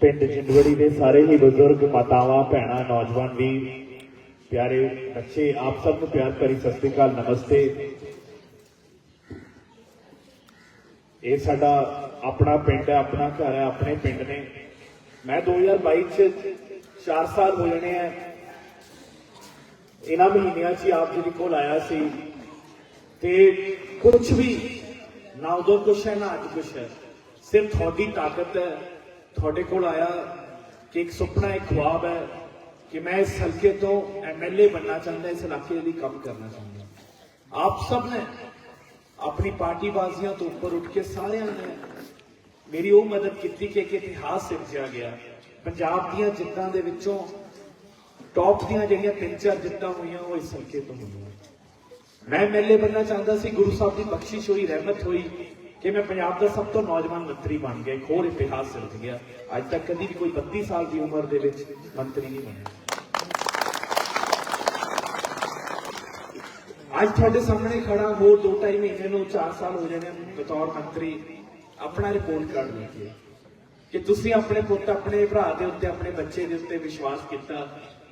ਪਿੰਡ ਜਿੰਦਵੜੀ ਦੇ ਸਾਰੇ ਹੀ ਬਜ਼ੁਰਗ, ਮਾਤਾਵਾਂ, ਭੈਣਾਂ, ਨੌਜਵਾਨ ਵੀ ਪਿਆਰੇ ਬੱਚੇ, ਆਪ ਸਭ ਨੂੰ ਪਿਆਰ ਭਰੀ ਸਤਿ ਸ੍ਰੀ ਅਕਾਲ, ਨਮਸਤੇ। ਇਹ ਸਾਡਾ ਆਪਣਾ ਪਿੰਡ ਹੈ, ਆਪਣਾ ਘਰ ਹੈ, ਆਪਣੇ ਪਿੰਡ ਨੇ। ਮੈਂ 2022 ਚ 4 ਸਾਲ ਹੋ ਜਾਣੇ ਆ। ਇਹਨਾਂ ਮਹੀਨਿਆਂ 'ਚ ਹੀ ਆਪ ਜੀ ਦੇ ਕੋਲ ਆਇਆ ਸੀ। ਤੇ ਕੁਝ ਵੀ ਨਾ ਉਦੋਂ ਕੁਛ ਹੈ, ਨਾ ਅੱਜ ਕੁਛ ਹੈ। ਸਿਰਫ ਤੁਹਾਡੀ ਤਾਕਤ ਹੈ। ਤੁਹਾਡੇ ਕੋਲ ਆਇਆ ਕਿ ਇੱਕ ਸੁਪਨਾ, ਇੱਕ ਖੁਆਬ ਹੈ ਕਿ ਮੈਂ ਇਸ ਹਲਕੇ ਤੋਂ ਐਮਐਲਏ ਬਣਨਾ ਚਾਹੁੰਦਾ, ਇਸ ਇਲਾਕੇ ਲਈ ਕੰਮ ਕਰਨਾ ਚਾਹੁੰਦਾ। ਆਪ ਸਭ ਨੇ ਆਪਣੀ ਪਾਰਟੀ ਬਾਜ਼ੀਆਂ ਤੋਂ ਉੱਪਰ ਉੱਠ ਕੇ ਸਾਰਿਆਂ ਨੇ ਮੇਰੀ ਉਹ ਮਦਦ ਕੀਤੀ ਕਿ ਇੱਕ ਇਤਿਹਾਸ ਸਿਰਜਿਆ ਗਿਆ। ਪੰਜਾਬ ਦੀਆਂ ਜਿੱਤਾਂ ਦੇ ਵਿੱਚੋਂ ਟੌਪ ਦੀਆਂ ਜਿਹੜੀਆਂ ਤਿੰਨ ਚਾਰ ਜਿੱਤਾਂ ਹੋਈਆਂ, ਉਹ ਇਸ ਹਲਕੇ ਤੋਂ ਹੋਈਆਂ। ਮੈਂ ਐਮਐਲਏ ਬਣਨਾ ਚਾਹੁੰਦਾ ਸੀ। ਗੁਰੂ ਸਾਹਿਬ ਦੀ ਬਖਸ਼ਿਸ਼ ਹੋਈ, ਰਹਿਮਤ ਹੋਈ। ਕਿ ਮੈਂ ਪੰਜਾਬ ਦਾ ਸਭ ਤੋਂ ਨੌਜਵਾਨ ਮੰਤਰੀ ਬਣ ਗਿਆ, ਇੱਕ ਹੋਰ ਇਤਿਹਾਸ ਸਿਰਜ ਗਿਆ। ਅੱਜ ਤੱਕ ਕਦੀ ਵੀ ਕੋਈ 32 ਸਾਲ ਦੀ ਉਮਰ ਦੇ ਵਿੱਚ ਮੰਤਰੀ ਨਹੀਂ ਬਣਿਆ। ਅੱਜ ਤੁਹਾਡੇ ਸਾਹਮਣੇ ਖੜਾ, ਹੋਰ 2.5 ਮਹੀਨੇ ਨੂੰ 4 ਸਾਲ ਹੋ ਜਾਣੇ ਬਤੌਰ ਮੰਤਰੀ, ਆਪਣਾ ਰਿਪੋਰਟ ਕਾਰਡ ਲੈ ਕੇ ਕਿ ਤੁਸੀਂ ਆਪਣੇ ਪੁੱਤ, ਆਪਣੇ ਭਰਾ ਦੇ ਉੱਤੇ, ਆਪਣੇ ਬੱਚੇ ਦੇ ਉੱਤੇ ਵਿਸ਼ਵਾਸ ਕੀਤਾ,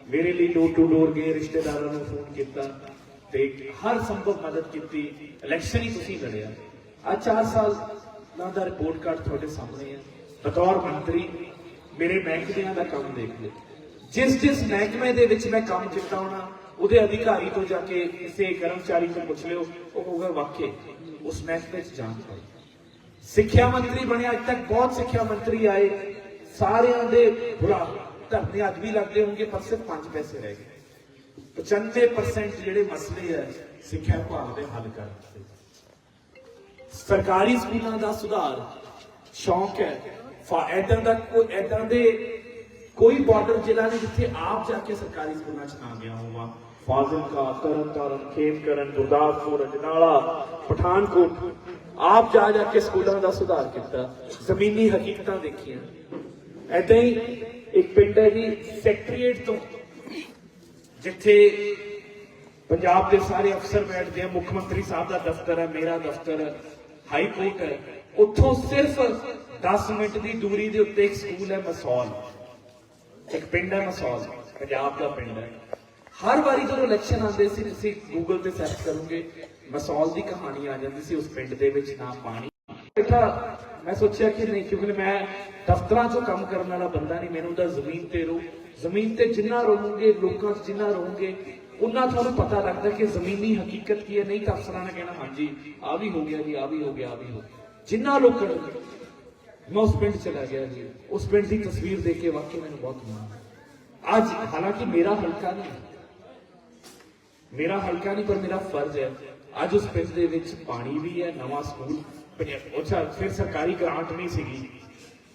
ਮੇਰੇ ਲਈ ਡੋਰ ਟੂ ਡੋਰ ਗਏ, ਰਿਸ਼ਤੇਦਾਰਾਂ ਨੂੰ ਫੋਨ ਕੀਤਾ, ਤੇ ਹਰ ਸੰਭਵ ਮਦਦ ਕੀਤੀ ਇਲੈਕਸ਼ਨ ਹੀ ਤੁਸੀਂ ਲੜਿਆ। ਅੱਜ 4 ਸਾਲ ਦਾ ਰਿਪੋਰਟ ਕਾਰਡ ਤੁਹਾਡੇ ਸਾਹਮਣੇ ਹੈ। ਬਤੌਰ ਮੰਤਰੀ, ਮੇਰੇ ਮਹਿਕਮਿਆਂ ਦਾ ਕੰਮ ਦੇਖ ਲਿਓ। ਜਿਸ ਜਿਸ ਮਹਿਕਮੇ ਦੇ ਵਿੱਚ ਮੈਂ ਕੰਮ ਕੀਤਾ ਹੋਣਾ, ਉਹਦੇ ਅਧਿਕਾਰੀ ਤੋਂ ਜਾ ਕੇ ਕਿਸੇ ਕਰਮਚਾਰੀ ਤੋਂ ਪੁੱਛ ਲਿਓ, ਉਹ ਕਹੂਗਾ ਵਾਕਈ ਉਸ ਮਹਿਕਮੇ 'ਚ ਜਾਣ ਪਾਈ। ਸਿੱਖਿਆ ਮੰਤਰੀ ਬਣਿਆ, ਅੱਜ ਤੱਕ ਬਹੁਤ ਸਿੱਖਿਆ ਮੰਤਰੀ ਆਏ। ਸਾਰਿਆਂ ਦੇ ਬੁਰਾ ਧਰਨੇ ਅੱਜ ਵੀ ਲੱਗਦੇ ਹੋਣਗੇ, ਪਰ ਸਿਰਫ 5 ਪੈਸੇ ਰਹਿ ਗਏ। 95% ਜਿਹੜੇ ਮਸਲੇ ਹੈ ਸਿੱਖਿਆ ਵਿਭਾਗ ਦੇ ਹੱਲ ਕਰ ਦਿੱਤੇ। ਸਰਕਾਰੀ ਸਕੂਲਾਂ ਦਾ ਸੁਧਾਰ ਸ਼ੌਂਕ ਹੈ। ਫਾ ਐਦਾਂ ਦਾ ਕੋਈ ਐਦਾਂ ਦੇ ਕੋਈ ਬਾਰਡਰ ਜ਼ਿਲ੍ਹਾ ਨਹੀਂ ਜਿੱਥੇ ਆਪ ਜਾ ਕੇ ਸਰਕਾਰੀ ਸਕੂਲਾਂ 'ਚ ਨਾ ਗਿਆ ਹੋਵਾਂ। ਫਾਜ਼ਿਲਕਾ, ਤਰਨਤਾਰਨ, ਖੇਮਕਰਨ, ਗੁਰਦਾਸਪੁਰ, ਅਜਨਾਲਾ, ਪਠਾਨਕੋਟ, ਆਪ ਜਾ ਜਾ ਕੇ ਸਕੂਲਾਂ ਦਾ ਸੁਧਾਰ ਕੀਤਾ। ਜ਼ਮੀਨੀ ਹਕੀਕਤਾਂ ਦੇਖੀਆਂ। ਐਦਾਂ ਹੀ ਇੱਕ ਪਿੰਡ ਹੈ ਜੀ, ਸੈਕਟਰੀਏਟ ਤੋਂ, ਜਿੱਥੇ ਪੰਜਾਬ ਦੇ ਸਾਰੇ ਅਫਸਰ ਬੈਠਦੇ ਆ। ਮੁੱਖ ਮੰਤਰੀ ਸਾਹਿਬ ਦਾ ਦਫ਼ਤਰ ਹੈ, ਮੇਰਾ ਦਫ਼ਤਰ ਹੈ। ਹਾਈ ਕੋਰਟ ਹੈ। ਉੱਥੋਂ ਸਿਰਫ 10 ਮਿੰਟ ਦੀ ਦੂਰੀ ਦੇ ਉੱਤੇ ਇੱਕ ਸਕੂਲ ਹੈ ਮਸੌਲ। ਇੱਕ ਪਿੰਡ ਹੈ ਮਸੌਲ। ਪੰਜਾਬ ਦਾ ਪਿੰਡ ਹੈ। ਹਰ ਵਾਰੀ ਜਦੋਂ ਇਲੈਕਸ਼ਨ ਆਉਂਦੇ ਸੀ, ਤੁਸੀਂ ਗੂਗਲ ਤੇ ਸਰਚ ਕਰੋਗੇ, ਮਸੌਲ ਦੀ ਕਹਾਣੀ ਆ ਜਾਂਦੀ ਸੀ, ਉਸ ਪਿੰਡ ਦੇ ਵਿੱਚ ਨਾ ਪਾਣੀ। ਬੇਟਾ ਮੈਂ ਸੋਚਿਆ ਕਿ ਨਹੀਂ, ਕਿਉਂਕਿ ਮੈਂ ਦਫ਼ਤਰਾਂ 'ਚੋਂ ਕੰਮ ਕਰਨ ਵਾਲਾ ਬੰਦਾ ਨਹੀਂ, ਮੈਨੂੰ ਤਾਂ ਜ਼ਮੀਨ ਤੇ ਰੂ ਜ਼ਮੀਨ ਤੇ ਜਿੰਨਾ ਰਹੋਗੇ, ਲੋਕਾਂ 'ਚ ਜਿੰਨਾ ਰਹੋਗੇ ਉਹਨਾਂ ਤੁਹਾਨੂੰ ਪਤਾ ਲੱਗਦਾ ਕਿ ਜ਼ਮੀਨੀ ਹਕੀਕਤ ਕੀ ਹੈ ਨਹੀਂ ਤਾਂ ਅਫਸਰਾਂ ਨੇ ਕਹਿਣਾ ਹਾਂਜੀ ਆ ਵੀ ਹੋ ਗਿਆ ਜੀ ਆ ਵੀ ਹੋ ਗਿਆ ਆ ਵੀ ਹੋ ਗਿਆ ਜਿੰਨਾ ਲੋਕਾਂ ਨੂੰ ਮੈਂ ਉਸ ਪਿੰਡ ਚਲਾ ਗਿਆ ਜੀ ਉਸ ਪਿੰਡ ਦੀ ਤਸਵੀਰ ਦੇਖ ਕੇ ਵਾਕਈ ਮੈਨੂੰ ਬਹੁਤ ਮਾਣ ਅੱਜ ਹਾਲਾਂਕਿ ਮੇਰਾ ਹਲਕਾ ਨਹੀਂ ਮੇਰਾ ਹਲਕਾ ਨਹੀਂ ਪਰ ਮੇਰਾ ਫਰਜ਼ ਹੈ ਅੱਜ ਉਸ ਪਿੰਡ ਦੇ ਵਿੱਚ ਪਾਣੀ ਵੀ ਹੈ ਨਵਾਂ ਸਕੂਲ ਬਣਿਆ ਅੱਛਾ ਫਿਰ ਸਰਕਾਰੀ ਗ੍ਰਾਂਟ ਨਹੀਂ ਸੀਗੀ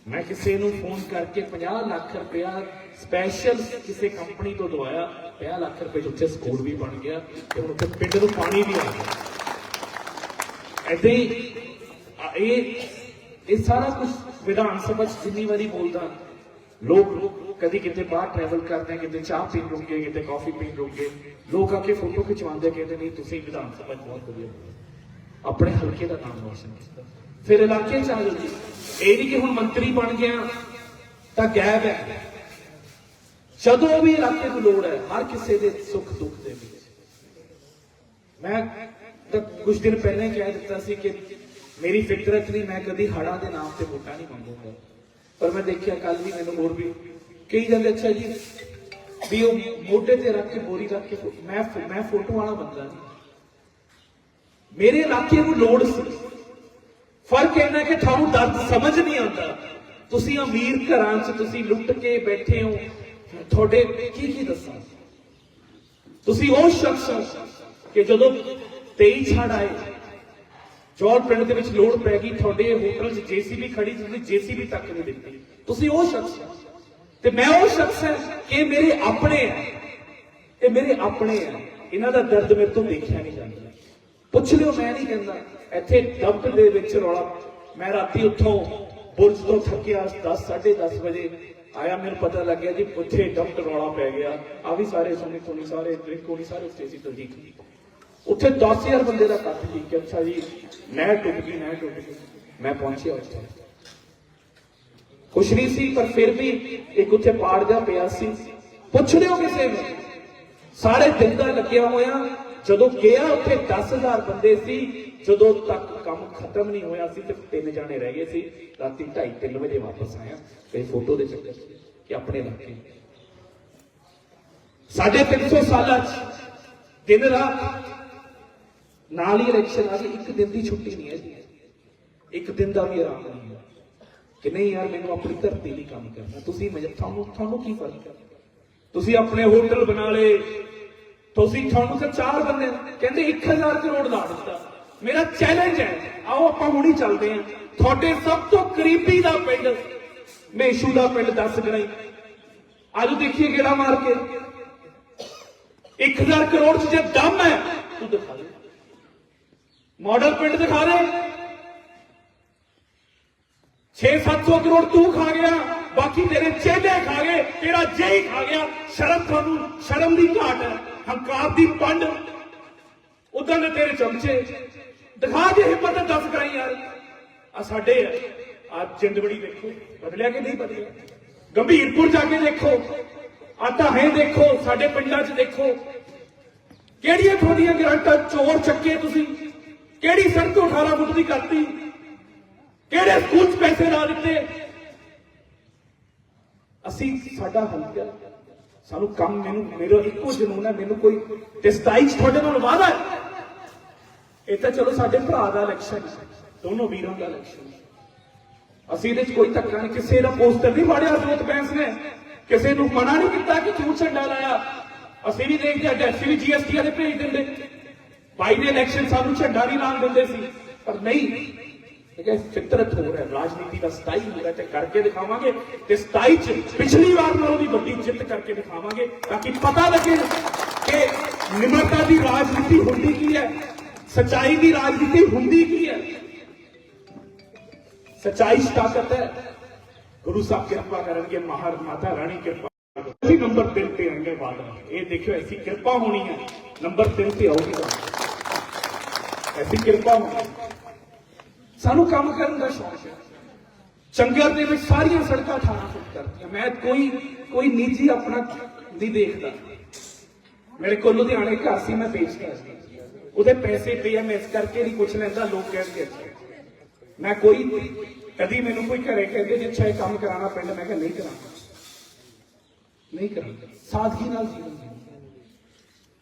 ਮੈਂ ਕਿਸੇ ਨੂੰ ਫੋਨ ਕਰਕੇ 50 ਲੱਖ ਰੁਪਇਆ ਸਪੈਸ਼ਲ ਕਿਸੇ ਕੰਪਨੀ ਤੋਂ ਦਵਾਇਆ 50 ਲੱਖ ਰੁਪਏ ਉੱਥੇ ਸਕੂਲ ਵੀ ਬਣ ਗਿਆ ਤੇ ਹੁਣ ਉੱਥੇ ਪਿੰਡ ਨੂੰ ਪਾਣੀ ਵੀ ਆ ਗਿਆ। ਏਦਾਂ ਹੀ ਇਹ ਇਹ ਸਾਰਾ ਕੁਝ ਵਿਧਾਨ ਸਭਾ 'ਚ ਜਿੰਨੀ ਵਾਰੀ ਬੋਲਦਾ, ਲੋਕ ਕਦੀ ਕਿਤੇ ਬਾਹਰ ਟਰੈਵਲ ਕਰਦੇ ਕਿਤੇ ਚਾਹ ਪੀਣ ਰੁਕੇ ਕਿਤੇ ਕਾਫੀ ਪੀਣ ਰੁਕੇ ਲੋਕ ਆ ਕੇ ਫੋਟੋ ਖਿਚਵਾਉਂਦੇ ਕਹਿੰਦੇ ਨਹੀਂ, ਤੁਸੀਂ ਵਿਧਾਨ ਸਭਾ 'ਚ ਬਹੁਤ ਵਧੀਆ ਆਪਣੇ ਹਲਕੇ ਦਾ ਨਾਮ ਰੋਸ਼ਨ ਕੀਤਾ। ਫਿਰ ਇਲਾਕੇ 'ਚ ਆ ਜਾਓ ਇਹ ਨਹੀਂ ਕਿ ਹੁਣ ਮੰਤਰੀ ਬਣ ਗਿਆ, ਤਾਂ ਗਾਇਬ ਹੈ। ਜਦੋਂ ਵੀ ਇਲਾਕੇ ਨੂੰ ਲੋੜ ਹੈ, ਹਰ ਕਿਸੇ ਦੇ ਸੁੱਖ ਦੁੱਖ ਦੇ ਵਿੱਚ। ਮੈਂ ਤਾਂ ਕੁਝ ਦਿਨ ਪਹਿਲਾਂ ਹੀ ਕਹਿ ਦਿੱਤਾ ਸੀ ਕਿ ਮੇਰੀ ਫਿਤਰਤ ਨਹੀਂ, ਮੈਂ ਕਦੀ ਹੜਾ ਦੇ ਨਾਮ ਤੇ ਵੋਟਾਂ ਨਹੀਂ ਮੰਗੂਗਾ। ਪਰ ਮੈਂ ਦੇਖਿਆ ਕੱਲ ਵੀ ਮੈਨੂੰ ਹੋਰ ਵੀ ਕਈ ਜਾਂਦੇ ਅੱਛਾ ਜੀ, ਵੀ ਉਹ ਮੋਢੇ ਤੇ ਰੱਖ ਕੇ ਬੋਰੀ ਰੱਖ ਕੇ ਮੈਂ ਮੈਂ ਫੋਟੋ ਵਾਲਾ ਬੰਦਾ ਨਹੀਂ। ਮੇਰੇ ਇਲਾਕੇ ਨੂੰ ਲੋੜ ਸੀ। ਫ਼ਰਕ ਇਹਨਾਂ ਕਿ ਤੁਹਾਨੂੰ ਦਰਦ ਸਮਝ ਨਹੀਂ ਆਉਂਦਾ। ਤੁਸੀਂ ਅਮੀਰ ਘਰਾਂ 'ਚ ਤੁਸੀਂ ਲੁੱਟ ਕੇ ਬੈਠੇ ਹੋ। ਤੁਹਾਡੇ ਕੀ ਕੀ ਦੱਸਾਂ? ਤੁਸੀਂ ਉਹ ਸ਼ਖਸ ਹੋ ਕਿ ਜਦੋਂ 23 ਛੜ ਆਏ ਜੋਰ ਪਿੰਡ ਦੇ ਵਿੱਚ ਲੋੜ ਪੈ ਗਈ ਤੁਹਾਡੇ ਹੋਟਲ 'ਚ ਜੀਸੀਬੀ ਖੜੀ ਸੀ, ਤੁਸੀਂ ਜੀਸੀਬੀ ਤੱਕ ਨਹੀਂ ਦਿੱਤੀ। ਤੁਸੀਂ ਉਹ ਸ਼ਖਸ ਹੋ। ਤੇ ਮੈਂ ਉਹ ਸ਼ਖਸ ਹਾਂ ਕਿ ਮੇਰੇ ਆਪਣੇ ਹੈ। ਇਹ ਮੇਰੇ ਆਪਣੇ ਹੈ। ਇਹਨਾਂ ਦਾ ਦਰਦ ਮੇਰੇ ਤੋਂ ਦੇਖਿਆ ਨਹੀਂ ਜਾਂਦਾ। ਪੁੱਛ ਲਿਓ ਮੈਂ ਨਹੀਂ ਕਹਿੰਦਾ। ਇੱਥੇ ਡੰਪ ਦੇ ਵਿੱਚ ਰੌਲਾ। ਮੈਂ ਰਾਤੀ ਉੱਥੋਂ ਬੁਰਜ ਤੋਂ ਥੱਕਿਆ 10 10:30 ਵਜੇ ਆਇਆ, ਮੈਨੂੰ ਪਤਾ ਲੱਗਿਆ ਜੀ ਉੱਥੇ ਡੰਪ ਰੌਲਾ ਪੈ ਗਿਆ। ਆ ਵੀ ਸਾਰੇ ਸੁਣੀ ਸੁਣੀ, ਸਾਰੇ ਡਰਿੰਕ ਹੋਣੀ, ਸਾਰੇ ਉੱਥੇ ਸੀ ਦਲਜੀਤ ਉੱਥੇ 10000 ਬੰਦੇ ਦਾ ਇਕੱਠ ਸੀ। ਕਿ ਅੱਛਾ ਜੀ, ਨਹਿਰ ਟੁੱਟ ਗਈ, ਨਹਿਰ ਟੁੱਟ ਗਈ। ਮੈਂ ਪਹੁੰਚਿਆ ਉੱਥੇ। ਕੁਛ ਨਹੀਂ ਸੀ, ਪਰ ਫਿਰ ਵੀ ਇੱਕ ਉੱਥੇ ਪਾੜ ਜਾ ਪਿਆ ਸੀ। ਪੁੱਛ ਲਿਓ ਕਿਸੇ ਨੂੰ। ਸਾਰੇ ਦਿਨ ਦਾ ਲੱਗਿਆ ਹੋਇਆ। ਜਦੋਂ ਗਿਆ, ਉੱਥੇ 10000 ਬੰਦੇ ਸੀ। ਜਦੋਂ ਤੱਕ ਕੰਮ ਖਤਮ ਨਹੀਂ ਹੋਇਆ ਸੀ ਤੇ ਤਿੰਨ ਜਾਣੇ ਰਹਿ ਗਏ ਸੀ। ਰਾਤੀ 2:30 3 ਵਜੇ ਵਾਪਸ ਆਇਆ ਤੇ ਫੋਟੋ ਦੇ ਚੱਕਰ ਕਿ ਆਪਣੇ ਇਲਾਕੇ ਸਾਡੇ 300 ਸਾਲਾਂ 'ਚ ਦਿਨ ਰਾਤ ਨਾਲ ਹੀ ਇਲੈਕਸ਼ਨ ਆ ਗਈ, ਇੱਕ ਦਿਨ ਦੀ ਛੁੱਟੀ ਨਹੀਂ ਹੈ ਜੀ ਇੱਕ ਦਿਨ ਦਾ ਵੀ ਆਰਾਮ ਨਹੀਂ ਹੈ। ਕਿ ਨਹੀਂ ਯਾਰ, ਮੈਨੂੰ ਆਪਣੀ ਧਰਤੀ ਲਈ ਕੰਮ ਕਰਨਾ, ਤੁਸੀਂ ਤੁਹਾਨੂੰ ਤੁਹਾਨੂੰ ਕੀ ਫ਼ਰਕ ਹੈ? ਤੁਸੀਂ ਆਪਣੇ ਹੋਟਲ ਬਣਾ ਲਏ, ਤੁਸੀਂ, ਤੁਹਾਨੂੰ ਤਾਂ ਚਾਰ ਬੰਦੇ, ਕਹਿੰਦੇ 1000 ਕਰੋੜ ਲਾ ਦਿੱਤਾ। ਮੇਰਾ ਚੈਲੰਜ ਹੈ। ਆਓ ਆਪਾਂ ਹੁਣੀ ਚੱਲਦੇ ਹਾਂ। ਤੁਹਾਡੇ ਸਭ ਤੋਂ ਕਰੀਬੀ ਦਾ ਪਿੰਡ, ਮੇਸ਼ੂ ਦਾ ਪਿੰਡ ਦੱਸ ਗਣਾਈ ਅੱਜ ਦੇਖੀਏ ਕਿਹੜਾ ਮਾਰ ਕੇ। 1000 ਕਰੋੜ ਚ ਜੇ ਦਮ ਹੈ, ਤੂੰ ਦਿਖਾ ਦੇ। ਮਾਡਲ ਪਿੰਡ ਦਿਖਾ ਦੇ। 6-700 ਕਰੋੜ ਤੂੰ ਖਾ ਗਿਆ, ਬਾਕੀ ਤੇਰੇ ਚੇਲੇ ਖਾ ਗਏ, ਤੇਰਾ ਜੇਈ ਖਾ ਗਿਆ। ਸ਼ਰਮ ਤੁਹਾਨੂੰ ਸ਼ਰਮ ਦੀ ਘਾਟ ਹੈ। ਹੰਕਾਰ ਦੀ ਪੰਡ। ਉਦਾਂ ਦੇ ਤੇਰੇ ਚਮਚੇ। ਦਿਖਾ ਜੇ ਹਿੰਮਤ ਹੈ ਦੱਸ ਕਰਾਈ ਯਾਰ। ਆ ਸਾਡੇ ਆ। ਜਿੰਦਵੜੀ ਦੇਖੋ ਬਦਲਿਆ ਕਿ ਨਹੀਂ ਬਦਲਿਆ? ਗੰਭੀਰਪੁਰ ਜਾ ਕੇ ਦੇਖੋ ਆ ਹੈ ਦੇਖੋ, ਸਾਡੇ ਪਿੰਡਾਂ 'ਚ ਦੇਖੋ। ਕਿਹੜੀਆਂ ਤੁਹਾਡੀਆਂ ਗਰੰਟਾਂ ਚੋਰ ਚੱਕੇ ਤੁਸੀਂ? ਕਿਹੜੀ ਸੜਕ 18 ਫੁੱਟ ਦੀ ਕਰਤੀ? ਕਿਹੜੇ ਸਕੂਲ 'ਚ ਪੈਸੇ ਲਾ ਦਿੱਤੇ? ਅਸੀਂ, ਸਾਡਾ ਹਲਕਾ ਸਾਨੂੰ ਕੰਮ ਮੈਨੂੰ, ਮੇਰਾ ਇੱਕੋ ਜਨੂਨ ਹੈ, ਮੈਨੂੰ ਕੋਈ ਤੇ 27 'ਚ ਤੁਹਾਡੇ ਨਾਲ ਵਾਦਾ ਹੈ? ਇਹ ਤਾਂ ਚਲੋ ਸਾਡੇ ਭਰਾ ਦਾ ਇਲੈਕਸ਼ਨ ਦੋਨੋਂ ਵੀਰਾਂ ਦਾ ਇਲੈਕਸ਼ਨ ਅਸੀਂ ਇਹਦੇ 'ਚ ਕੋਈ ਧੱਕਾ ਨਹੀਂ, ਕਿਸੇ ਦਾ ਪੋਸਟਰ ਨਹੀਂ ਮਾੜਿਆ ਜੋਤ ਬੈਂਸ ਨੇ। ਕਿਸੇ ਨੂੰ ਮਨਾ ਨਹੀਂ ਕੀਤਾ ਕਿ ਕਿਉਂ ਝੰਡਾ ਲਾਇਆ। ਅਸੀਂ ਵੀ ਦੇਖਦੇ ਆ ਅਸੀਂ ਵੀ ਜੀਐਸਟੀ ਵਾਲੇ ਭੇਜ ਦਿੰਦੇ। ਭਾਈ ਨੇ ਇਲੈਕਸ਼ਨ ਸਾਨੂੰ ਝੰਡਾ ਨਹੀਂ ਲਾਣ ਦਿੰਦੇ ਸੀ। ਪਰ ਨਹੀਂ, ਇਹ ਕਿ ਫਿਤਰਤ ਹੋ ਰਿਹਾ ਰਾਜਨੀਤੀ ਦਾ ਸਟਾਈਲ ਹੋ, ਤੇ ਕਰਕੇ ਦਿਖਾਵਾਂਗੇ। ਤੇ ਸਟਾਈਲ ਚ ਪਿਛਲੀ ਵਾਰ ਨਾਲੋਂ ਵੀ ਵੱਡੀ ਜਿੱਤ ਕਰਕੇ ਦਿਖਾਵਾਂਗੇ, ਤਾਂ ਕਿ ਪਤਾ ਲੱਗੇ ਕਿ ਨਿਮਰਤਾ ਦੀ ਰਾਜਨੀਤੀ ਹੁੰਦੀ ਕੀ ਹੈ। ਸਚਾਈ ਦੀ ਰਾਜਨੀਤੀ ਹੁੰਦੀ ਕੀ ਹੈ? ਸਚਾਈ 'ਚ ਤਾਕਤ ਹੈ। ਗੁਰੂ ਸਾਹਿਬ ਕਿਰਪਾ ਕਰਨਗੇ, ਮਹਾਰ ਮਾਤਾ ਰਾਣੀ ਕਿਰਪਾ ਅਸੀਂ ਨੰਬਰ 3 ਤੇ ਆਣਗੇ ਬਾਦਲ ਇਹ ਦੇਖਿਓ, ਐਸੀ ਕਿਰਪਾ ਹੋਣੀ ਹੈ। ਨੰਬਰ 3 ਤੇ ਆਉਗੀ ਐਸੀ ਕਿਰਪਾ ਹੋਣੀ ਸਾਨੂੰ ਕੰਮ ਕਰਨ ਦਾ ਸ਼ੌਕ ਹੈ। ਚੰਗਰ ਦੇ ਵਿੱਚ ਸਾਰੀਆਂ ਸੜਕਾਂ 18 ਫੁੱਟ ਕਰਦੀਆਂ। ਮੈਂ ਕੋਈ ਕੋਈ ਨਿੱਜੀ ਆਪਣਾ ਨਹੀਂ ਦੇਖਦਾ। ਮੇਰੇ ਕੋਲ ਲੁਧਿਆਣੇ ਘਰ ਸੀ, ਮੈਂ ਵੇਚਦਾ ਸੀ ਉਹਦੇ ਪੈਸੇ ਪਏ ਆ, ਮੈਂ ਇਸ ਕਰਕੇ ਨਹੀਂ ਕੁਛ ਲੈਂਦਾ, ਲੋਕ ਕਹਿੰਦੇ ਅੱਛਾ ਮੈਂ ਕੋਈ, ਕਦੀ ਮੈਨੂੰ ਕੋਈ ਘਰੇ ਕਹਿੰਦੇ ਜੇ, ਅੱਛਾ, ਇਹ ਕੰਮ ਕਰਾਉਣਾ ਪੈਂਦਾ ਮੈਂ ਕਿਹਾ ਨਹੀਂ ਕਰਾਂਗਾ ਨਹੀਂ ਕਰਾਂਗਾ ਸਾਦਗੀ ਨਾਲ ਜੀਵਨ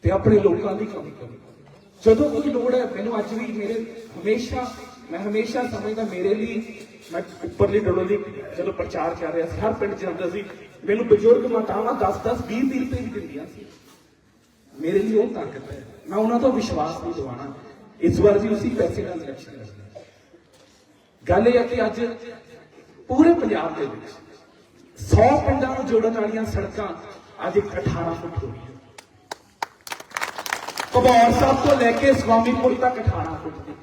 ਤੇ ਆਪਣੇ ਲੋਕਾਂ ਦੀ ਕੰਮ ਕਰਾਂਗਾ ਜਦੋਂ ਕੋਈ ਲੋੜ ਹੈ, ਮੈਨੂੰ ਅੱਜ ਵੀ ਮੇਰੇ ਹਮੇਸ਼ਾ, ਮੈਂ ਹਮੇਸ਼ਾ ਸਮਝਦਾ ਮੇਰੇ ਲਈ ਮੈਂ ਉੱਪਰਲੀ ਡੋਲੋ ਜਦੋਂ ਪ੍ਰਚਾਰ ਕਰ ਰਿਹਾ ਸੀ, ਹਰ ਪਿੰਡ ਜਾਂਦਾ ਸੀ, ਮੈਨੂੰ ਬਜ਼ੁਰਗ ਮਾਤਾਵਾਂ 10 10 20 20 ਰੁਪਏ ਵੀ ਦਿੰਦੀਆਂ ਸੀ। ਮੇਰੇ ਲਈ ਉਹ ਤਾਕਤ ਹੈ। ਮੈਂ ਉਹਨਾਂ ਤੋਂ ਵਿਸ਼ਵਾਸ ਨਹੀਂ ਦਿਵਾਣਾ ਇਸ ਵਾਰ ਵੀ ਉਸੇ ਪੈਸੇ ਨਾਲ ਇਲੈਕਸ਼ਨ ਲੜਨਾ ਗੱਲ ਇਹ ਹੈ ਕਿ ਅੱਜ ਪੂਰੇ ਪੰਜਾਬ ਦੇ ਵਿੱਚ 100 ਪਿੰਡਾਂ ਨੂੰ ਜੋੜਨ ਵਾਲੀਆਂ ਸੜਕਾਂ ਅੱਜ ਇੱਕ 18 ਫੁੱਟ ਹੋ ਗਈਆਂ। ਕਬੌਰ ਸਾਹਿਬ ਤੋਂ ਲੈ ਕੇ ਸਵਾਮੀਪੁਰ ਤੱਕ 18 ਫੁੱਟ ਦੀ।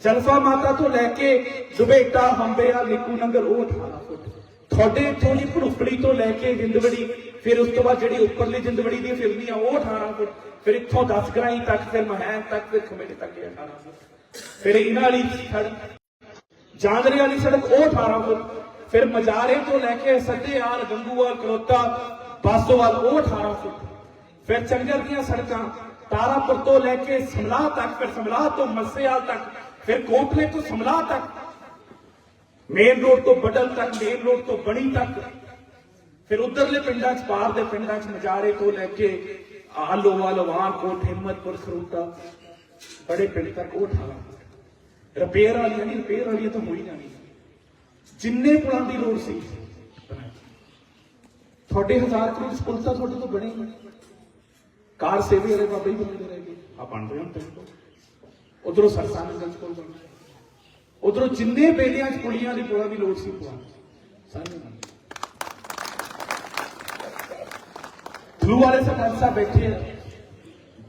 ਜਲਸਾ ਮਾਤਾ ਤੋਂ ਲੈ ਕੇ ਦੁਬੇਟਾ ਹੰਬਿਆ ਲਿਕੂ ਨੰਗਲ ਉਹ 18 ਫੁੱਟ। ਤੁਹਾਡੇ ਇੱਥੋਂ ਦੀ ਭੜੁੱਪੜੀ ਤੋਂ ਲੈ ਕੇ ਜਿੰਦਵੜੀ ਫਿਰ ਉਸ ਤੋਂ ਬਾਅਦ ਜਿਹੜੀ ਉੱਪਰਲੀ ਜਿੰਦਵੜੀ ਦੀ ਫਿਰਨੀ ਆ ਉਹ 18 ਫੁੱਟ, ਫਿਰ ਇੱਥੋਂ 10 ਗਰਾਈ ਤੱਕ, ਫਿਰ ਮਹਿਨ ਤੱਕ, ਫਿਰ ਖਮੇੜੇ ਤੱਕ ਇਹ 18 ਫੁੱਟ। ਫਿਰ ਇਹਨਾਂ ਵਾਲੀ ਸੜਕ ਜਾਂਦਰੇ ਵਾਲੀ ਸੜਕ, ਉਹ 18 ਫੁੱਟ। ਫਿਰ ਮਜਾਰੇ ਤੋਂ ਲੈ ਕੇ ਸੱਤੇਆਲ ਗੰਗੂਵਾਲ ਕਲੋਤਾ ਬਾਸੋਵਾਲ, ਉਹ 18 ਫੁੱਟ। ਫਿਰ ਚੰਗਰ ਦੀਆਂ ਸੜਕਾਂ, ਤਾਰਾਪੁਰ ਤੋਂ ਲੈ ਕੇ ਸਮਲਾਹ ਤੱਕ, ਫਿਰ ਸਮਲਾਹ ਤੋਂ ਮੱਸੇਵਾਲ ਤੱਕ, ਫਿਰ ਕੋਟਲੇ ਤੋਂ ਸਮਲਾਹ ਤੱਕ। ਮੇਨ ਰੋਡ ਤੋਂ ਬਡਲ ਤੱਕ ਮੇਨ ਰੋਡ ਤੋਂ ਬਣੀ ਤੱਕ। ਫਿਰ ਉਧਰਲੇ ਪਿੰਡਾਂ 'ਚ ਬਾਹਰ ਦੇ ਪਿੰਡਾਂ 'ਚ ਮਜਾਰੇ ਤੋਂ ਲੈ ਕੇ ਆਲੋਵਾਲ ਵਾਂਕੋਟ ਹਿੰਮਤਪੁਰ ਖਰੂਤਾ ਬੜੇ ਪਿੰਡ ਤੱਕ ਉਹ 18 ਰਿਪੇਅਰ ਵਾਲੀਆਂ ਨਹੀਂ ਰਿਪੇਅਰ ਵਾਲੀਆਂ ਤਾਂ ਹੋਈ ਜਾਣੀ। ਜਿੰਨੇ ਪੁਲਾਂ ਦੀ ਲੋੜ ਸੀ। ਤੁਹਾਡੇ ਹਜ਼ਾਰ ਕਰੋੜ ਪੁਲ ਤਾਂ ਤੁਹਾਡੇ ਤੋਂ ਬਣੇ ਕਾਰ ਸੇਵੀ ਵਾਲੇ ਬਾਬਾ ਹੀ ਬਣਦੇ ਰਹਿ ਗਏ। ਆ ਬਣ ਰਹੇ ਹੁਣ ਤੇ ਉਧਰੋਂ ਸਰਸਾਂ ਦੇ ਗੰਜ ਕੋਲ ਬਣ ਉਧਰੋਂ ਜਿੰਨੇ ਬੇਲੀਆਂ ਚ ਪੁਲੀਆਂ ਦੀ ਪੁਲਾਂ ਦੀ ਲੋੜ ਸੀ ਪੁਲਾਂ ਸਾਰੇ ਬਣ ਫਲੂ ਵਾਲੇ ਸਰਪੰਚ ਸਾਹਿਬ ਬੈਠੇ ਆ।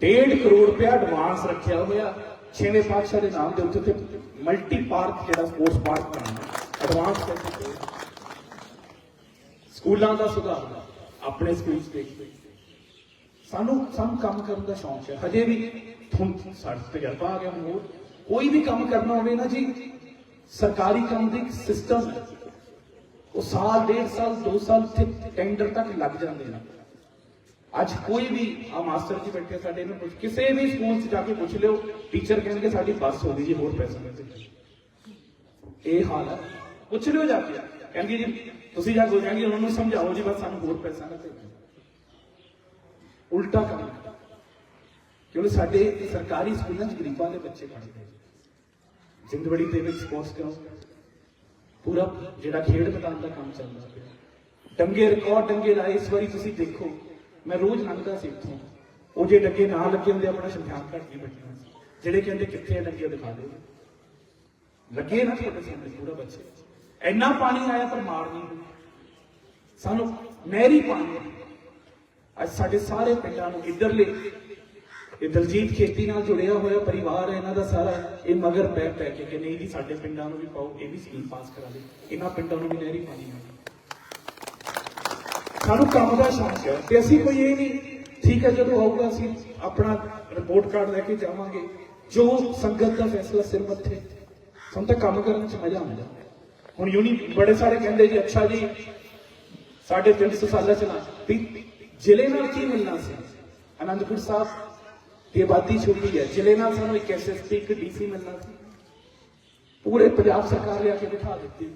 1.5 ਕਰੋੜ ਰੁਪਇਆ ਐਡਵਾਂਸ ਰੱਖਿਆ ਹੋਇਆ। ਛੇਵੇਂ ਪਾਤਸ਼ਾਹ ਦੇ ਨਾਮ ਦੇ ਉੱਤੇ ਤੇ ਮਲਟੀ ਪਾਰਕ ਜਿਹੜਾ ਸਪੋਰਟਸ ਪਾਰਕ ਬਣਾਉਣਾ ਐਡਵਾਂਸ ਪੈਸੇ ਸਕੂਲਾਂ ਦਾ ਸੁਧਾਰ। ਆਪਣੇ ਸਕੂਲ ਦੇਖ ਸਾਨੂੰ ਸਾਨੂੰ ਕੰਮ ਕਰਨ ਦਾ ਸ਼ੌਂਕ ਹੈ। ਹਜੇ ਵੀ ਹੁਣ ਸਾਡੇ ਤਜਰਬਾ ਆ ਗਿਆ ਹੁਣ ਹੋਰ। ਕੋਈ ਵੀ ਕੰਮ ਕਰਨਾ ਹੋਵੇ ਨਾ ਜੀ, ਸਰਕਾਰੀ ਕੰਮ ਦੀ ਸਿਸਟਮ ਉਹ ਸਾਲ, ਡੇਢ ਸਾਲ, ਦੋ ਸਾਲ ਇੱਥੇ ਟੈਂਡਰ ਤੱਕ ਲੱਗ ਜਾਂਦੇ ਨੇ। ਅੱਜ ਕੋਈ ਵੀ ਆ ਮਾਸਟਰ ਜੀ ਬੈਠੇ ਸਾਡੇ, ਇਹਨੂੰ ਪੁੱਛ ਕਿਸੇ ਵੀ ਸਕੂਲ 'ਚ ਜਾ ਕੇ ਪੁੱਛ ਲਿਓ, ਟੀਚਰ ਕਹਿਣਗੇ ਸਾਡੀ ਬੱਸ ਹੋ ਗਈ ਜੀ, ਹੋਰ ਪੈਸੇ ਨਹੀਂ ਇਹ ਹਾਲ ਹੈ ਪੁੱਛ ਲਿਓ ਜਾ ਕੇ। ਕਹਿੰਗੇ ਜੀ, ਤੁਸੀਂ ਜਾ ਕੇ ਕਹਿੰਗੇ ਉਹਨਾਂ ਨੂੰ ਸਮਝਾਓ ਜੀ, ਬਸ ਸਾਨੂੰ ਹੋਰ ਪੈਸਾ ਨਾ ਭੇਜੋ ਉਲਟਾ ਕੰਮ। ਕਿਉਂਕਿ ਸਾਡੇ ਸਰਕਾਰੀ ਸਕੂਲਾਂ 'ਚ ਗਰੀਬਾਂ ਦੇ ਬੱਚੇ ਪੜ੍ਹਦੇ ਜ਼ਿੰਦਵੜੀ ਦੇ ਵਿੱਚ ਸਪੋਰਟਸ ਕਰੋ ਪੂਰਾ ਜਿਹੜਾ ਖੇਡ ਮੈਦਾਨ ਦਾ ਕੰਮ ਚੱਲਦਾ ਪਿਆ। ਡੰਗੇ ਰਿਕਾਰਡ ਡੰਗੇ ਲਾਏ ਇਸ ਵਾਰੀ ਤੁਸੀਂ ਦੇਖੋ। ਮੈਂ ਰੋਜ਼ ਲੰਘਦਾ ਸੀ ਉੱਥੋਂ। ਉਹ ਜੇ ਡੰਗੇ ਨਾ ਲੱਗੇ ਹੁੰਦੇ, ਆਪਣਾ ਸ਼ਮਸ਼ਾਨ ਘਾਟ ਨਹੀਂ ਬੈਠਣਾ ਸੀ। ਜਿਹੜੇ ਕਹਿੰਦੇ ਕਿੱਥੇ ਆ ਡੰਗੇ ਦਿਖਾ ਦਿਓ। ਲੱਗੇ ਨਾ ਤੁਹਾਡੇ ਸਾਹਮਣੇ ਪੂਰਾ ਬੱਚੇ। ਇੰਨਾ ਪਾਣੀ ਆਇਆ ਪਰ ਮਾਰ ਨਹੀਂ ਸਾਨੂੰ ਨਹਿਰੀ ਪਾਣੀ ਅੱਜ ਸਾਡੇ ਸਾਰੇ ਪਿੰਡਾਂ ਨੂੰ ਇੱਧਰਲੇ, ਇਹ ਦਲਜੀਤ ਖੇਤੀ ਨਾਲ ਜੁੜਿਆ ਹੋਇਆ ਪਰਿਵਾਰ ਹੈ, ਇਹਨਾਂ ਦਾ ਸਾਰਾ। ਇਹ ਮਗਰ ਪੈ ਪੈ ਕੇ ਕਿ ਨਹੀਂ ਜੀ ਸਾਡੇ ਪਿੰਡਾਂ ਨੂੰ ਵੀ ਪਾਓ, ਇਹ ਵੀ ਸਕੀਮ ਪਾਸ ਕਰਾ ਦੇ। ਇਹਨਾਂ ਪਿੰਡਾਂ ਨੂੰ ਵੀ ਨਹਿਰੀ ਪਾਣੀ ਆਵੇ ਸਾਨੂੰ ਕੰਮ ਦਾ ਸ਼ੌਂਕ ਹੈ। ਤੇ ਅਸੀਂ ਕੋਈ ਇਹ ਨਹੀਂ, ਠੀਕ ਹੈ, ਜਦੋਂ ਆਊਗਾ ਅਸੀਂ ਆਪਣਾ ਰਿਪੋਰਟ ਕਾਰਡ ਲੈ ਕੇ ਜਾਵਾਂਗੇ। ਜੋ ਸੰਗਤ ਦਾ ਫੈਸਲਾ ਸਿਰ ਮੱਥੇ, ਸਾਨੂੰ ਤਾਂ ਕੰਮ ਕਰਨ ਚ ਮਜ਼ਾ ਆਉਂਦਾ। ਹੁਣ ਯੂਨੀ ਬੜੇ ਸਾਰੇ ਕਹਿੰਦੇ ਜੀ, ਅੱਛਾ ਜੀ, ਸਾਡੇ 300 ਸਾਲਾਂ ਚ ਨਾ, ਵੀ ਜ਼ਿਲ੍ਹੇ ਨਾਲ ਕੀ ਮਿਲਣਾ ਸੀ? ਅਨੰਦਪੁਰ ਸਾਹਿਬ, ਦੀ ਆਬਾਦੀ ਛੋਟੀ ਹੈ। ਜ਼ਿਲ੍ਹੇ ਨਾਲ ਸਾਨੂੰ ਇੱਕ ਐਸਐਸਪੀ ਇੱਕ ਡੀਸੀ ਮਿਲਣਾ ਸੀ। ਪੂਰੇ ਪੰਜਾਬ ਸਰਕਾਰ ਲਿਆ ਕੇ ਬਿਠਾ ਦਿੱਤੀ।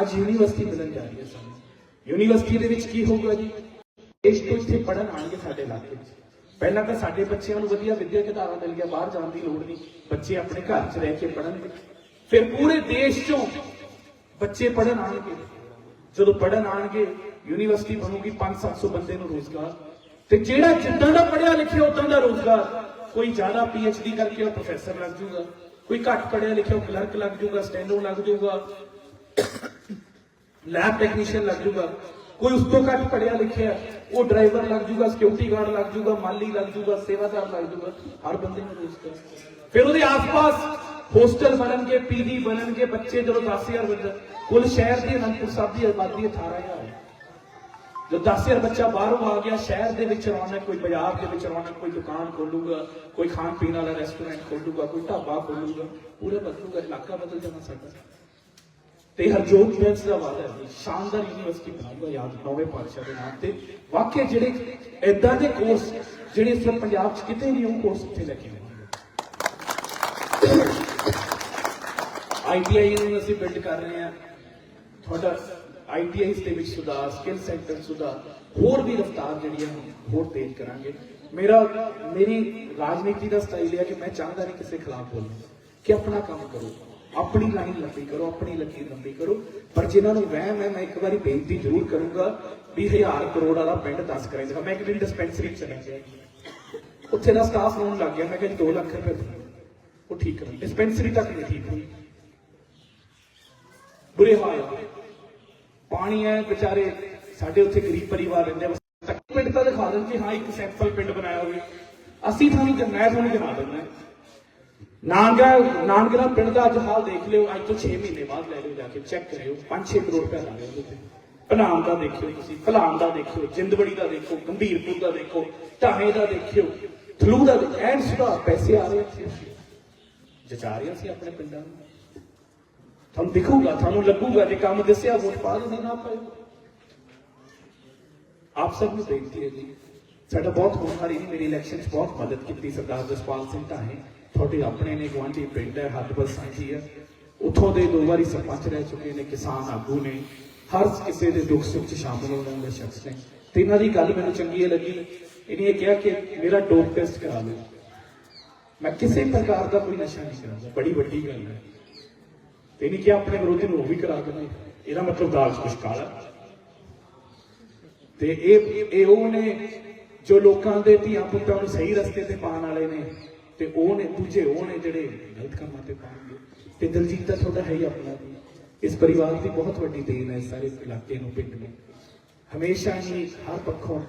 ਅੱਜ ਯੂਨੀਵਰਸਿਟੀ ਮਿਲਣ ਜਾ ਰਹੀ ਹੈ ਸਾਨੂੰ। ਯੂਨੀਵਰਸਿਟੀ ਦੇ ਵਿੱਚ ਕੀ ਹੋਊਗਾ ਜੀ? ਇਸ ਤੋਂ ਇੱਥੇ ਪੜਨ ਆਣਗੇ ਸਾਡੇ ਇਲਾਕੇ 'ਚ ਪਹਿਲਾਂ ਤਾਂ ਸਾਡੇ ਬੱਚਿਆਂ ਨੂੰ ਵਧੀਆ ਵਿਦਿਅਕ ਅਧਾਰਾ ਮਿਲ ਗਿਆ ਬਾਹਰ ਜਾਣ ਦੀ ਲੋੜ ਨਹੀਂ। ਬੱਚੇ ਆਪਣੇ ਘਰ 'ਚ ਰਹਿ ਕੇ ਪੜਨਗੇ ਫਿਰ ਪੂਰੇ ਦੇਸ਼ 'ਚੋਂ ਬੱਚੇ ਪੜਨ ਆਣਗੇ ਜਦੋਂ ਪੜਨ ਆਣਗੇ ਯੂਨੀਵਰਸਿਟੀ ਬਣੂਗੀ 5-700 ਬੰਦੇ ਨੂੰ ਰੋਜ਼ਗਾਰ। ਤੇ ਜਿਹੜਾ ਜਿੱਦਾਂ ਦਾ ਪੜਿਆ ਲਿਖਿਆ, ਉਦਾਂ ਦਾ ਰੋਜ਼ਗਾਰ। ਕੋਈ ਜ਼ਿਆਦਾ ਪੀਐਚਡੀ ਕਰਕੇ ਉਹ ਪ੍ਰੋਫੈਸਰ ਲੱਗ ਜਾਊਗਾ। ਕੋਈ ਘੱਟ ਪੜਿਆ ਲਿਖਿਆ, ਉਹ ਕਲਰਕ ਲੱਗ ਜਾਊਗਾ ਸਟੈਨੋ ਲੱਗ ਜਾਊਗਾ। ਲੈਬ ਟੈਕਨੀਸ਼ੀਅਨ ਲੱਗ ਜਾਊਗਾ ਕੋਈ ਉਸ ਤੋਂ ਘੱਟ ਪੜਿਆ ਲਿਖਿਆ, ਉਹ ਡਰਾਈਵਰ ਲੱਗ ਜਾਊਗਾ ਸਿਕਿਉਰਿਟੀ ਗਾਰਡ ਲੱਗ ਜਾਊਗਾ ਮਾਲੀ ਲੱਗ ਜਾਊਗਾ ਸੇਵਾਦਾਰ ਲੱਗ ਜਾਊਗਾ ਹਰ ਬੰਦੇ ਨੂੰ ਰੋਜ਼ਗਾਰ ਫਿਰ ਉਹਦੇ ਆਸ-ਪਾਸ ਹੋਸਟਲ ਬਣਨਗੇ ਪੀਜੀ ਬਣਨਗੇ, ਬੱਚੇ ਜਦੋਂ 10000 ਬੱਚਾ ਕੁੱਲ ਸ਼ਹਿਰ ਦੀ ਅਨੰਦਪੁਰ ਸਾਹਿਬ ਦੀ ਆਬਾਦੀ 18000 ਹੈ। ਜੋ 10000 ਬੱਚਾ ਬਾਹਰੋਂ ਆ ਗਿਆ, ਸ਼ਹਿਰ ਦੇ ਵਿੱਚ ਰੌਣਕ, ਕੋਈ ਬਾਜ਼ਾਰ ਦੇ ਵਿੱਚ ਰੌਣਕ, ਕੋਈ ਦੁਕਾਨ ਖੋਲੂਗਾ, ਕੋਈ ਖਾਣ ਪੀਣ ਵਾਲਾ ਰੈਸਟੋਰੈਂਟ ਖੋਲੂਗਾ, ਕੋਈ ਢਾਬਾ ਖੋਲੂਗਾ, ਪੂਰਾ ਬਦਲੂਗਾ, ਇਲਾਕਾ ਬਦਲ ਜਾਣਾ ਸਾਡਾ। ਤੇ ਹਰਜੋਤ ਬੈਂਸ ਦਾ ਵਾਅਦਾ ਹੈ। ਸ਼ਾਨਦਾਰ ਯੂਨੀਵਰਸਿਟੀ ਬਣਾਊਗਾ ਯਾਦ ਨੌਵੇਂ ਪਾਤਸ਼ਾਹ ਦੇ ਨਾਮ ਤੇ। ਵਾਕਿਆ ਜਿਹੜੇ ਐਦਾਂ ਦੇ ਕੋਰਸ ਜਿਹੜੇ ਇਸ ਪੰਜਾਬ 'ਚ ਕਿਤੇ ਨਹੀਂ ਉਹ ਕੋਰਸ ਇੱਥੇ ਲੈ ਕੇ ਆਏ ਆਈਟੀਆਈ ਨੂੰ ਅਸੀਂ ਬਿਲਡ ਕਰ ਰਹੇ ਹਾਂ ਤੁਹਾਡਾ ਆਈਟੀਆਈਸ ਦੇ ਵਿੱਚ ਸੁਧਾਰ ਸਕਿੱਲ ਸੈਂਟਰ ਸੁਧਾਰ, ਹੋਰ ਵੀ ਰਫਤਾਰ ਜਿਹੜੀ ਹੈ ਹੋਰ ਤੇਜ਼ ਕਰਾਂਗੇ। ਮੇਰਾ, ਮੇਰੀ ਰਾਜਨੀਤੀ ਦਾ ਸਟਾਈਲ ਹੈ ਕਿ ਮੈਂ ਚਾਹੁੰਦਾ ਨਹੀਂ ਕਿਸੇ ਖਿਲਾਫ ਬੋਲਾਂ, ਕਿ ਆਪਣਾ ਕੰਮ ਕਰੋ। ਆਪਣੀ ਲਾਈਨ ਲੰਬੀ ਕਰੋ, ਆਪਣੀ ਲਕੀਰ ਲੰਬੀ ਕਰੋ। ਪਰ ਜਿਨ੍ਹਾਂ ਨੂੰ ਵਹਿਮ ਹੈ, ਮੈਂ ਇੱਕ ਵਾਰੀ ਬੇਨਤੀ ਜ਼ਰੂਰ ਕਰੂੰਗਾ ਵੀ ਹਜ਼ਾਰ ਕਰੋੜ ਵਾਲਾ ਪਿੰਡ 10 ਕਰਾਂਗਾ ਮੈਂ ਇੱਕ ਦਿਨ ਡਿਸਪੈਂਸਰੀ ਚ ਚਲਾ ਗਿਆ ਉੱਥੇ ਦਾ ਸਟਾਫ ਰੋਣ ਲੱਗ ਗਿਆ। ਮੈਂ ਕਿਹਾ 2 ਲੱਖ ਰੁਪਏ ਦਿਓ। ਉਹ ਠੀਕ ਕਰੀ ਡਿਸਪੈਂਸਰੀ ਤੱਕ ਨਹੀਂ ਠੀਕ ਹੋਈ। ਬੁਰੇ ਹਾਲ ਪਾਣੀ ਹੈ, ਵਿਚਾਰੇ ਸਾਡੇ ਉੱਥੇ ਗਰੀਬ ਪਰਿਵਾਰ ਰਹਿੰਦੇ ਆ। ਬਸ ਪਿੰਡ ਤਾਂ ਦਿਖਾ ਦਿੰਦੇ ਹਾਂ, ਇੱਕ ਸੈਂਪਲ ਪਿੰਡ ਬਣਾਇਆ ਹੋਵੇ। ਅਸੀਂ ਤੁਹਾਨੂੰ ਜਨ- ਮੈਂ ਤੁਹਾਨੂੰ ਜਨਾ ਦਿੰਦਾ ਨਾਨਗਾ ਨਾਨਗਰਾ ਪਿੰਡ ਦਾ ਅੱਜ ਹਾਲ ਦੇਖ ਲਿਓ। ਅੱਜ ਤੋਂ 6 ਮਹੀਨੇ ਬਾਅਦ ਲੈ ਲਿਓ, ਜਾ ਕੇ ਚੈੱਕ ਕਰਿਓ। 5-6 ਕਰੋੜ ਰੁਪਏ ਲਾ ਲਿਓ ਉਹਦੇ ਭਲਾਮ ਦਾ ਦੇਖਿਓ ਤੁਸੀਂ ਭਲਾਮ ਦਾ ਦੇਖਿਓ, ਜਿੰਦਵੜੀ ਦਾ ਦੇਖੋ ਗੰਭੀਰਪੁਰ ਦਾ ਦੇਖੋ ਢਾਣੇ ਦਾ ਦੇਖਿਓ, ਥਲੂ ਦਾ ਐਨ ਸੁਧਾਰ ਪੈਸੇ ਆ ਰਹੇ ਆ ਜਚਾ ਰਹੇ ਸੀ ਆਪਣੇ ਪਿੰਡਾਂ ਨੂੰ। ਤੁਹਾਨੂੰ ਦਿਖੂਗਾ, ਤੁਹਾਨੂੰ ਲੱਗੂਗਾ ਜੇ ਕੰਮ ਦੱਸਿਆ, ਵੋਟ ਪਾ ਦੋ ਨਾ ਪਾਇਓ। ਆਪ ਸਭ ਨੂੰ ਬੇਨਤੀ ਹੈ ਜੀ, ਸਾਡਾ ਬਹੁਤ ਹੋਣਹਾਰੀ ਨੇ ਮੇਰੀ ਇਲੈਕਸ਼ਨ 'ਚ ਬਹੁਤ ਮਦਦ ਕੀਤੀ ਸਰਦਾਰ ਜਸਪਾਲ ਸਿੰਘ ਢਾਹੇ। ਤੁਹਾਡੇ ਆਪਣੇ ਨੇ ਗੁਆਂਢੀ ਪਿੰਡ ਹੈ ਹੱਦਬਲ ਸਾਂਝੀ ਹੈ। ਉੱਥੋਂ ਦੇ ਦੋ ਵਾਰੀ ਸਰਪੰਚ ਰਹਿ ਚੁੱਕੇ ਨੇ, ਕਿਸਾਨ ਆਗੂ ਨੇ। ਹਰ ਕਿਸੇ ਦੇ ਦੁੱਖ ਸੁੱਖ 'ਚ ਸ਼ਾਮਲ ਹੋਣ ਵਾਲੇ ਸ਼ਖਸ ਨੇ। ਤੇ ਇਹਨਾਂ ਦੀ ਗੱਲ ਮੈਨੂੰ ਚੰਗੀ ਲੱਗੀ। ਇਹਨੇ ਕਿਹਾ ਕਿ ਮੇਰਾ ਡੋਪ ਟੈਸਟ ਕਰਾ ਲਓ। ਮੈਂ ਕਿਸੇ ਪ੍ਰਕਾਰ ਦਾ ਕੋਈ ਨਸ਼ਾ ਨਹੀਂ ਕਰਦਾ, ਬੜੀ ਵੱਡੀ ਗੱਲ ਹੈ। ਤੇ ਇਹਨੇ ਕਿਹਾ ਆਪਣੇ ਵਿਰੋਧੀ ਨੂੰ ਉਹ ਵੀ ਕਰਾ ਦੇਣਾ ਇਹਦਾ ਮਤਲਬ ਦਾਲ ਚ ਕੁਛ ਕਾਲਾ ਤੇ ਇਹ ਇਹ ਉਹ ਨੇ ਜੋ ਲੋਕਾਂ ਦੇ ਧੀਆਂ ਪੁੱਤਾਂ ਨੂੰ ਸਹੀ ਰਸਤੇ ਤੇ ਪਾਉਣ ਵਾਲੇ ਨੇ। ਤੇ ਉਹ ਨੇ, ਦੂਜੇ ਉਹ ਨੇ ਜਿਹੜੇ ਗਲਤ ਕੰਮਾਂ ਤੇ ਪਾਉਣਗੇ ਤੇ ਦਲਜੀਤ ਦਾ ਤੁਹਾਡਾ ਹੈ ਹੀ ਆਪਣਾ ਇਸ ਪਰਿਵਾਰ ਦੀ ਬਹੁਤ ਵੱਡੀ ਦੇਣ ਹੈ ਸਾਰੇ ਇਲਾਕੇ ਨੂੰ, ਪਿੰਡ ਨੂੰ। ਹਮੇਸ਼ਾ ਹੀ ਹਰ ਪੱਖੋਂ,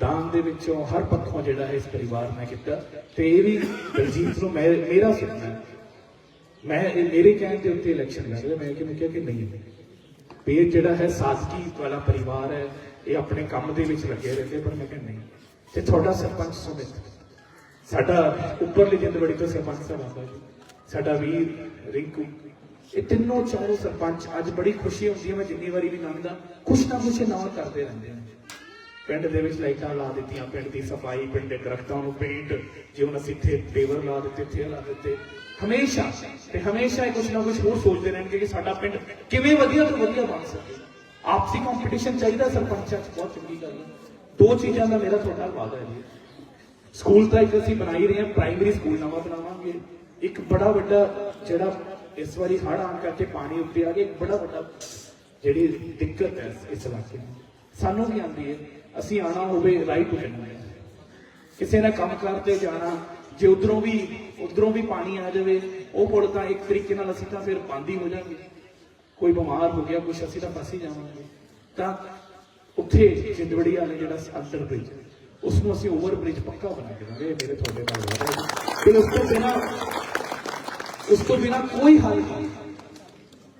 ਦਾਨ ਦੇ ਵਿੱਚੋਂ ਹਰ ਪੱਖੋਂ ਜਿਹੜਾ ਹੈ ਇਸ ਪਰਿਵਾਰ ਨੇ ਕੀਤਾ। ਤੇ ਇਹ ਵੀ ਦਲਜੀਤ ਨੂੰ ਮੈਂ, ਮੇਰਾ ਸੁਪਨਾ ਮੈਂ ਇਹ, ਮੇਰੇ ਕਹਿਣ ਦੇ ਉੱਤੇ ਇਲੈਕਸ਼ਨ ਲੜ ਰਿਹਾ, ਮੈਂ ਕਿਵੇਂ ਕਿਹਾ ਕਿ ਨਹੀਂ। ਵੀ ਜਿਹੜਾ ਹੈ ਸਾਦਗੀ ਵਾਲਾ ਪਰਿਵਾਰ ਹੈ, ਇਹ ਆਪਣੇ ਕੰਮ ਦੇ ਵਿੱਚ ਲੱਗੇ ਰਹਿੰਦੇ, ਪਰ ਮੈਂ ਕਿਹਾ ਨਹੀਂ। ਤੇ ਤੁਹਾਡਾ ਸਰਪੰਚ ਸੁਮਿਤ ਸਾਡਾ ਉੱਪਰਲੀ ਜਿੰਦਵੜੀ ਤੋਂ ਸਰਪੰਚ ਸਾਹਿਬ ਜੀ। ਸਾਡਾ ਵੀਰ, ਰਿੰਕੂ, ਇਹ ਤਿੰਨੋਂ ਚਾਰੋਂ ਸਰਪੰਚ ਅੱਜ ਬੜੀ ਖੁਸ਼ੀ ਹੁੰਦੀ ਹੈ, ਮੈਂ ਜਿੰਨੀ ਵਾਰੀ ਵੀ ਲੰਘਦਾ ਕੁਛ ਨਾ ਕੁਛ ਨਵਾਂ ਕਰਦੇ ਰਹਿੰਦੇ ਨੇ ਪਿੰਡ ਦੇ ਵਿੱਚ ਲਾਈਟਾਂ ਲਾ ਦਿੱਤੀਆਂ, ਪਿੰਡ ਦੀ ਸਫ਼ਾਈ, ਪਿੰਡ ਦੇ ਦਰਖਤਾਂ ਨੂੰ ਪੇਂਟ ਜਿਵੇਂ ਅਸੀਂ ਇੱਥੇ ਪੇਵਰ ਲਾ ਦਿੱਤੇ ਇੱਥੇ ਲਾ ਦਿੱਤੇ। ਹਮੇਸ਼ਾ, ਤੇ ਹਮੇਸ਼ਾ ਇਹ ਕੁਛ ਨਾ ਕੁਛ ਹੋਰ ਸੋਚਦੇ ਰਹਿਣਗੇ ਕਿ ਸਾਡਾ ਪਿੰਡ ਕਿਵੇਂ ਵਧੀਆ ਤੋਂ ਵਧੀਆ ਬਣ ਸਕੇ। ਆਪਸੀ ਕੰਪੀਟੀਸ਼ਨ ਚਾਹੀਦਾ ਸਰਪੰਚਾਂ 'ਚ, ਬਹੁਤ ਚੰਗੀ ਗੱਲ ਹੈ। ਦੋ ਚੀਜ਼ਾਂ ਦਾ ਮੇਰਾ ਤੁਹਾਡਾ ਵਾਅਦਾ ਹੈ ਜੀ। ਸਕੂਲ ਤਾਂ ਇੱਕ ਅਸੀਂ ਬਣਾਈ ਰਹੇ ਹਾਂ ਪ੍ਰਾਇਮਰੀ ਸਕੂਲ ਨਵਾਂ ਬਣਾਵਾਂਗੇ। ਇੱਕ ਬੜਾ ਵੱਡਾ ਜਿਹੜਾ ਇਸ ਵਾਰੀ ਹੜ੍ਹ ਆਉਣ ਕਰਕੇ ਪਾਣੀ ਉੱਤੇ ਆ ਗਿਆ, ਇੱਕ ਬੜਾ ਵੱਡਾ ਜਿਹੜੀ ਦਿੱਕਤ ਹੈ ਇਸ ਇਲਾਕੇ ਨੂੰ। ਸਾਨੂੰ ਵੀ ਆਉਂਦੀ ਹੈ, ਅਸੀਂ ਆਣਾ ਹੋਵੇ ਰਾਈਟ ਟੂ ਹੈ ਕਿਸੇ ਨੇ ਕੰਮ ਕਰਦੇ ਜਾਣਾ, ਜੇ ਉਧਰੋਂ ਵੀ ਉਧਰੋਂ ਵੀ ਪਾਣੀ ਆ ਜਾਵੇ, ਉਹ ਪੁਲ ਤਾਂ ਇੱਕ ਤਰੀਕੇ ਨਾਲ ਅਸੀਂ ਤਾਂ ਫਿਰ ਬੰਦ ਹੀ ਹੋ ਜਾਵਾਂਗੇ ਕੋਈ ਬਿਮਾਰ ਹੋ ਗਿਆ, ਕੁਛ ਅਸੀਂ ਤਾਂ ਫਸ ਹੀ ਜਾਵਾਂਗੇ। ਤਾਂ ਉੱਥੇ ਜਿੰਦਵੜੀ ਵਾਲੇ ਜਿਹੜਾ ਅੰਡਰ ਬ੍ਰਿਜ ਉਸ ਨੂੰ ਅਸੀਂ ਓਵਰ ਬ੍ਰਿਜ ਪੱਕਾ ਬਣਾ ਕੇ ਦਾਂਗੇ ਮੇਰੇ ਤੁਹਾਡੇ ਨਾਲ ਵਾਅਦਾ ਹੈ। ਫਿਰ ਉਸ ਤੋਂ ਬਿਨਾ, ਉਸ ਤੋਂ ਬਿਨਾ ਕੋਈ ਹੱਲ ਨਹੀਂ।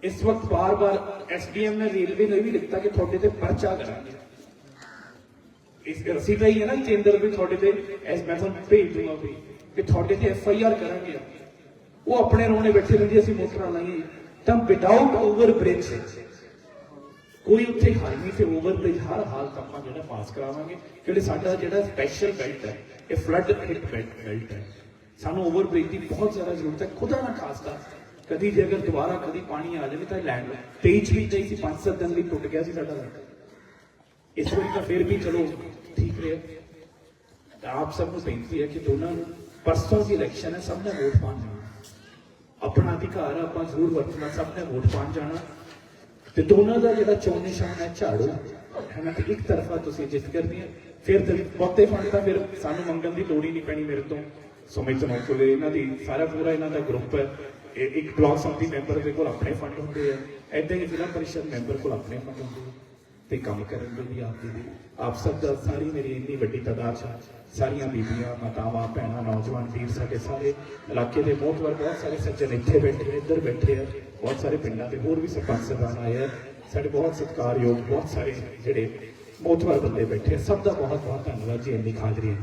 ਇਸ ਵਕਤ ਬਾਰ-ਬਾਰ ਐਸਡੀਐਮ ਨੇ ਰੇਲਵੇ ਨੇ ਵੀ ਲਿਖਤਾ ਕਿ ਤੁਹਾਡੇ ਤੇ ਪਰਚਾ ਕਰਾਂਗੇ। ਇਸ ਅਸੀਂ ਤਾਂ ਹੀ ਹੈ ਨਾ ਕੇਂਦਰ ਵੀ ਤੁਹਾਡੇ ਤੇ, ਐਸ ਮੈਂ ਤੁਹਾਨੂੰ ਭੇਜ ਦੂੰਗਾ ਵੀ, ਕਿ ਤੁਹਾਡੇ ਤੇ ਐਫ ਆਈ ਆਰ ਕਰਾਂਗੇ ਉਹ ਆਪਣੇ ਰੋਣੇ ਬੈਠੇ ਰਹਿੰਦੇ, ਅਸੀਂ ਮੋਟਰਾਂ ਲਾਈਏ ਤਾਂ ਵਿਦਆਊਟ ਓਵਰ ਬ੍ਰਿਜ ਕੋਈ ਉੱਥੇ ਹਾਈਵੇ ਤੇ ਓਵਰ ਬ੍ਰਿਜ ਹਰ ਹਾਲਤ ਆਪਾਂ ਜਿਹੜਾ ਪਾਸ ਕਰਾਵਾਂਗੇ, ਕਿਉਂਕਿ ਸਾਡਾ ਜਿਹੜਾ ਸਪੈਸ਼ਲ ਬੈਲਟ ਹੈ, ਇਹ ਫਲੱਡ ਹਿੱਟ ਬੈਲਟ ਹੈ। ਸਾਨੂੰ ਓਵਰ ਬ੍ਰਿਜ ਦੀ ਬਹੁਤ ਜ਼ਿਆਦਾ ਜ਼ਰੂਰਤ ਹੈ, ਖੁਦਾ ਨਾ ਖਾਸਤਾ। ਕਦੀ ਜੇ ਅਗਰ ਦੁਬਾਰਾ ਕਦੀ ਪਾਣੀ ਆ ਜਾਵੇ ਤਾਂ ਲੈਂਡ 23 ਵੀ ਨਹੀਂ ਸੀ 5-7 ਦਿਨ ਲਈ ਟੁੱਟ ਗਿਆ ਸੀ ਸਾਡਾ ਲੈਂਡ ਇਸ ਵਾਰੀ ਤਾਂ ਫਿਰ ਵੀ ਚਲੋ ਠੀਕ ਰਿਹਾ। ਤਾਂ ਆਪ ਸਭ ਨੂੰ ਬੇਨਤੀ ਹੈ ਕਿ ਦੋਨਾਂ ਨੂੰ ਪਰਸੋਂ ਦੀ ਇਲੈਕਸ਼ਨ ਹੈ, ਸਭ ਨੇ ਵੋਟ ਪਾਉਣ ਜਾਣਾ। ਆਪਣਾ ਅਧਿਕਾਰ ਆਪਾਂ ਜ਼ਰੂਰ ਵਰਤਣਾ, ਸਭ ਨੇ ਵੋਟ ਪਾਉਣ ਜਾਣਾ। ਤੇ ਦੋਨਾਂ ਦਾ ਜਿਹੜਾ ਚੋਣ ਨਿਸ਼ਾਨ ਹੈ ਝਾੜੂ ਹੈ ਨਾ ਇੱਕ ਤਰਫਾ ਤੁਸੀਂ ਜਿੱਤ ਕਰਨੀ ਹੈ। ਫਿਰ ਤੇ ਬਹੁਤੇ ਫੰਡ ਤਾਂ ਫਿਰ ਸਾਨੂੰ ਮੰਗਣ ਦੀ ਲੋੜ ਹੀ ਨਹੀਂ ਪੈਣੀ ਮੇਰੇ ਤੋਂ। ਸੁਮਿਤ ਨੋਕਲੇ ਇਹਨਾਂ ਦੀ ਸਾਰਾ ਪੂਰਾ ਇਹਨਾਂ ਦਾ ਗਰੁੱਪ ਹੈ। ਇੱਕ ਬਲਾਕ ਸੰਮਤੀ ਮੈਂਬਰ ਦੇ ਕੋਲ ਆਪਣੇ ਫੰਡ ਹੁੰਦੇ ਆ। ਐਦਾਂ ਹੀ ਜ਼ਿਲ੍ਹਾ ਪਰਿਸ਼ਦ ਮੈਂਬਰ ਕੋਲ ਆਪਣੇ ਫੰਡ ਹੁੰਦੇ ਆ। ਤੇ ਕੰਮ ਕਰਨ ਦੇ ਵੀ ਆਪ ਦੀ ਆਪ ਸਭ ਦਾ ਸਾਰੀ ਮੇਰੀ ਇੰਨੀ ਵੱਡੀ ਤਾਦਾਦ ਚ ਸਾਰੀਆਂ ਬੀਬੀਆਂ ਮਾਤਾਵਾਂ ਭੈਣਾਂ ਨੌਜਵਾਨ ਵੀਰ ਸਾਡੇ ਸਾਰੇ ਇਲਾਕੇ ਦੇ ਬਹੁਤ ਵਾਰ ਬਹੁਤ ਸਾਰੇ ਸੱਜਣ ਇੱਥੇ ਬੈਠੇ ਆ, ਇੱਧਰ ਬੈਠੇ ਆ। ਬਹੁਤ ਸਾਰੇ ਪਿੰਡਾਂ ਦੇ ਹੋਰ ਵੀ ਸਰਪੰਚ ਸਰਦਾਰ ਆਏ ਆ। ਸਾਡੇ ਬਹੁਤ ਸਤਿਕਾਰਯੋਗ, ਬਹੁਤ ਸਾਰੇ ਜਿਹੜੇ ਮੋਤਵਾਰ ਬੰਦੇ ਬੈਠੇ ਸਭ ਦਾ ਬਹੁਤ ਬਹੁਤ ਧੰਨਵਾਦ ਜੀ। ਇੰਨੀ ਹਾਜ਼ਰੀ